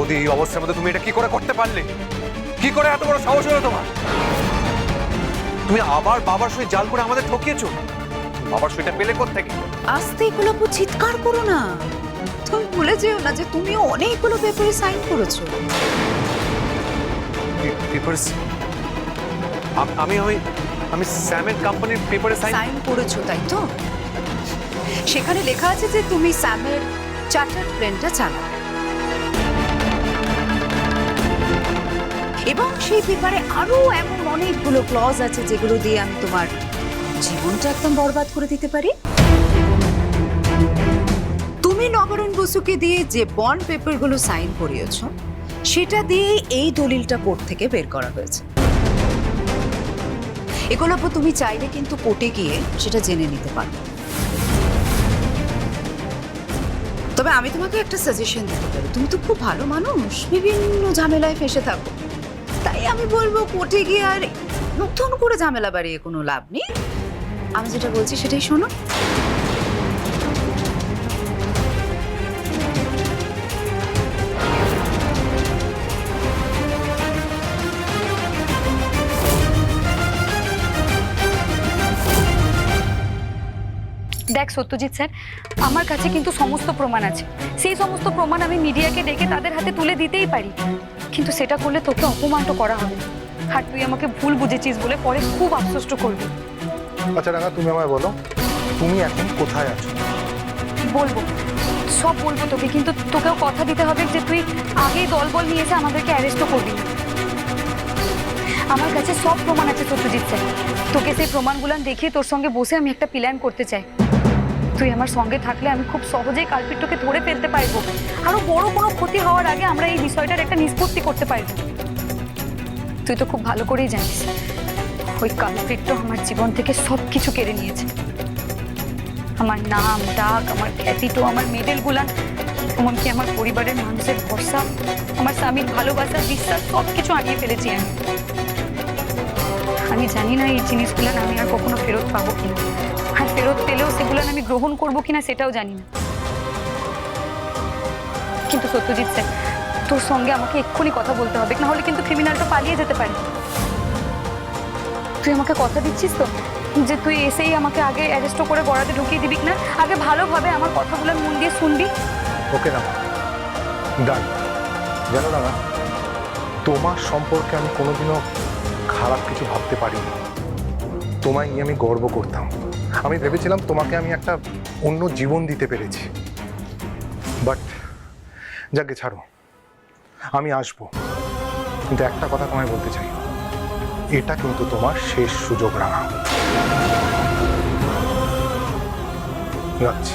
বৌদি এই অবস্থার মধ্যে তুমি এটা কি করে করতে পারলে? কি করে এত বড় সাহস হলো তোমার? তুমি আবার বাবার সই জাল করে আমাদের ঠকিয়েছো? বাবার সইটা পেলে থেকে আস্তে গোলাপু চিৎকার করো না। তুমি ভুলে যেও না যে তুমিও অনেকগুলো পেপারে সাইন করেছ। পেপারস আমি আমি আমি স্যামের কোম্পানির পেপারে সাইন করেছ তাই তো? সেখানে লেখা আছে যে তুমি স্যামের চার্টার প্লেনটা চালাও। এবং সেই পেপারে আরও এমন অনেকগুলো ক্লজ আছে যেগুলো দিয়ে আমি তোমার জীবনটা একদম বরবাদ করে দিতে পারি। তুমি নবরণ বসুকে দিয়ে যে বন্ড পেপারগুলো সাইন করিয়েছো, সেটা দিয়েই এই দলিলটা কোর্ট থেকে বের করা হয়েছে। এগুলো তুমি চাইলে কিন্তু কোর্টে গিয়ে সেটা জেনে নিতে পারো। তবে আমি তোমাকে একটা সাজেশন দিতে পারি। তুমি তো খুব ভালো মানুষ, বিভিন্ন ঝামেলায় ফেসে থাকো। আমি বলব কোর্টে গিয়ে আর নতুন করে ঝামেলা বাড়িয়ে কোনো লাভ নেই। আমি যেটা বলছি সেটাই শোনো। দেখ সত্যজিৎ স্যার, আমার কাছে কিন্তু সমস্ত প্রমাণ আছে। সেই সমস্ত প্রমাণ আমি মিডিয়াকে ডেকে তাদের হাতে তুলে দিতেই পারি। কিন্তু সেটা করলে তোকে অপমান তো করা হবে। আর তুই আমাকে ভুল বুঝেছিস বলে পরে খুব আফসোস করবি। আচ্ছা রাঙা তুমি আমায় বলো তুমি এখন কোথায় আছো? বলব? সব বলব তোকে কিন্তু তোকেও কথা দিতে হবে যে তুই আগেই দলবল নিয়ে এসে আমাদেরকে অ্যারেস্টও করবি আমার কাছে সব প্রমাণ আছে সত্যজিৎ স্যার। তোকে সেই প্রমাণগুলো দেখিয়ে তোর সঙ্গে বসে আমি একটা প্ল্যান করতে চাই। তুই আমার সঙ্গে থাকলে আমি খুব সহজেই কালপিট্টকে ধরে ফেলতে পারব। আরও বড় কোনো ক্ষতি হওয়ার আগে আমরা এই বিষয়টার একটা নিষ্পত্তি করতে পারব। তুই তো খুব ভালো করেই জানিস, ওই কালপিট্ট আমার জীবন থেকে সব কিছু কেড়ে নিয়েছে। আমার নাম, ডাক, আমার খ্যাতিটো, আমার মেডেল গুলান, এমনকি আমার পরিবারের মানুষের ভরসা, আমার স্বামীর ভালোবাসা, বিশ্বাস সব কিছু আনিয়ে ফেলেছি আমি। আমি জানি না এই জিনিসগুলো আমি আর কখনো ফেরত পাবো কিনা। আর ফেরত পেলেও সেগুলো আমি গ্রহণ করব কিনা সেটাও জানি না। কিন্তু সত্যজিৎ স্যার, তোর সঙ্গে আমাকে এক্ষুনি কথা বলতে হবে, না হলে কিন্তু ক্রিমিনালটা পালিয়ে যেতে পারে। তুই আমাকে কথা দিচ্ছিস তো? যে তুই এসেই আমাকে আগে অ্যারেস্ট করে গড়াতে ঢুকিয়ে দিবি না আগে ভালোভাবে আমার কথাগুলো মন দিয়ে শুনবি। ওকে না, ডান। জানো না, তোমার সম্পর্কে আমি কোনোদিনও খারাপ কিছু ভাবতে পারিনি। তোমায় নিয়ে আমি গর্ব করতাম। আমি ভেবেছিলাম তোমাকে আমি একটা অন্য জীবন দিতে পেরেছি। বাট যাকে ছাড়ো, আমি আসব। কিন্তু একটা কথা তোমায় বলতে চাই। এটা কিন্তু তোমার শেষ সুযোগ রাখা যাচ্ছি